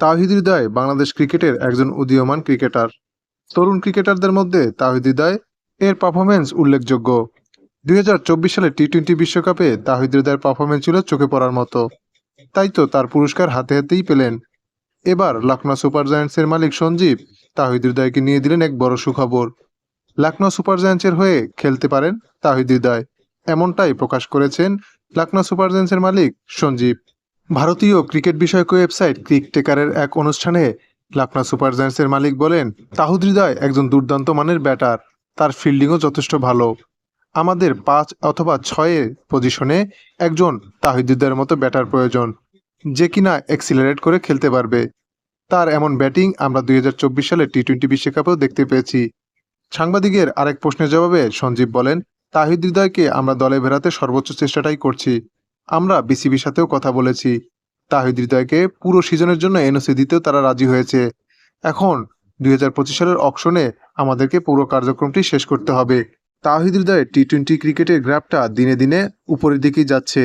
তাহিদ হৃদয় বাংলাদেশ ক্রিকেটের একজন উদীয়মান ক্রিকেটার। তরুণ ক্রিকেটারদের মধ্যে তাহিদ হৃদয় এর পারফরমেন্স উল্লেখযোগ্য। দুই হাজার চব্বিশ সালে টি টোয়েন্টি বিশ্বকাপে তাহিদ হৃদয়ের পারফরমেন্স ছিল চোখে পড়ার মতো। তাই তো তার পুরস্কার হাতে হাতেই পেলেন। এবার লখনৌ সুপার জায়ান্টসের মালিক সঞ্জীব তাহিদ হৃদয়কে নিয়ে দিলেন এক বড় সুখবর। লখনৌ সুপার জায়ান্টসের হয়ে খেলতে পারেন তাহিদ হৃদয়। এমনটাই প্রকাশ করেছেন লখনৌ সুপার জায়ান্টসের মালিক সঞ্জীব। ভারতীয় ক্রিকেট বিষয়ক ওয়েবসাইট ক্রিকটেকারের এক অনুষ্ঠানে লখনৌ সুপার জায়ান্টসের মালিক বলেন, তাহুদ হৃদয় একজন দুর্দান্ত মানের ব্যাটার। তার ফিল্ডিংও যথেষ্ট ভালো। আমাদের পাঁচ অথবা ছয়ের পজিশনে একজন তাহিদ হৃদয়ের মতো ব্যাটার প্রয়োজন। যে কিনা এক্সিলারেট করে খেলতে পারবে। তার এমন ব্যাটিং আমরা দুই হাজার চব্বিশ সালে টি টোয়েন্টি বিশ্বকাপেও দেখতে পেয়েছি। সাংবাদিকের আরেক প্রশ্নের জবাবে সঞ্জীব বলেন, তাহিদ হৃদয়কে আমরা দলে ফেরাতে সর্বোচ্চ চেষ্টাটাই করছি। আমরা বিসিবির সাথেও কথা বলেছি। তাহিদ হৃদয়কে পুরো সিজনের জন্য এনওসি দিতেও তারা রাজি হয়েছে। এখন দুই হাজার পঁচিশ সালের অকশনে আমাদেরকে পুরো কার্যক্রমটি শেষ করতে হবে। তাহিদ হৃদয়ের টি টোয়েন্টি ক্রিকেটের গ্রাফটা দিনে দিনে উপরের দিকেই যাচ্ছে।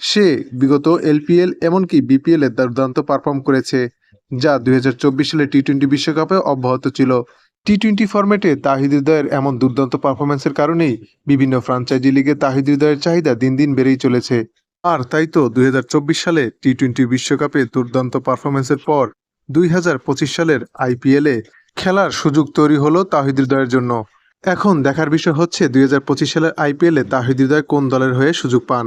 সে বিগত এলপিএল এমনকি বিপিএল দুর্দান্ত পারফর্ম করেছে, যা দুই হাজার চব্বিশ সালে টি টোয়েন্টি বিশ্বকাপে অব্যাহত ছিল। টি টোয়েন্টি ফরম্যাটে তাহিদ হৃদয়ের এমন দুর্দান্ত পারফরমেন্সের কারণেই বিভিন্ন ফ্রাঞ্চাইজি লিগে তাহিদ হৃদয়ের চাহিদা দিন দিন বেড়েই চলেছে। আর তাই তো দুই হাজার চব্বিশ সালে টি টোয়েন্টি বিশ্বকাপে দুর্দান্ত পারফরমেন্সের পর দুই হাজার পঁচিশ সালের আইপিএলে খেলার সুযোগ তৈরি হলো তাহিদ হৃদয়ের জন্য। এখন দেখার বিষয় হচ্ছে দুই হাজার পঁচিশ সালের আইপিএলে তাহিদ হৃদয় কোন দলের হয়ে সুযোগ পান?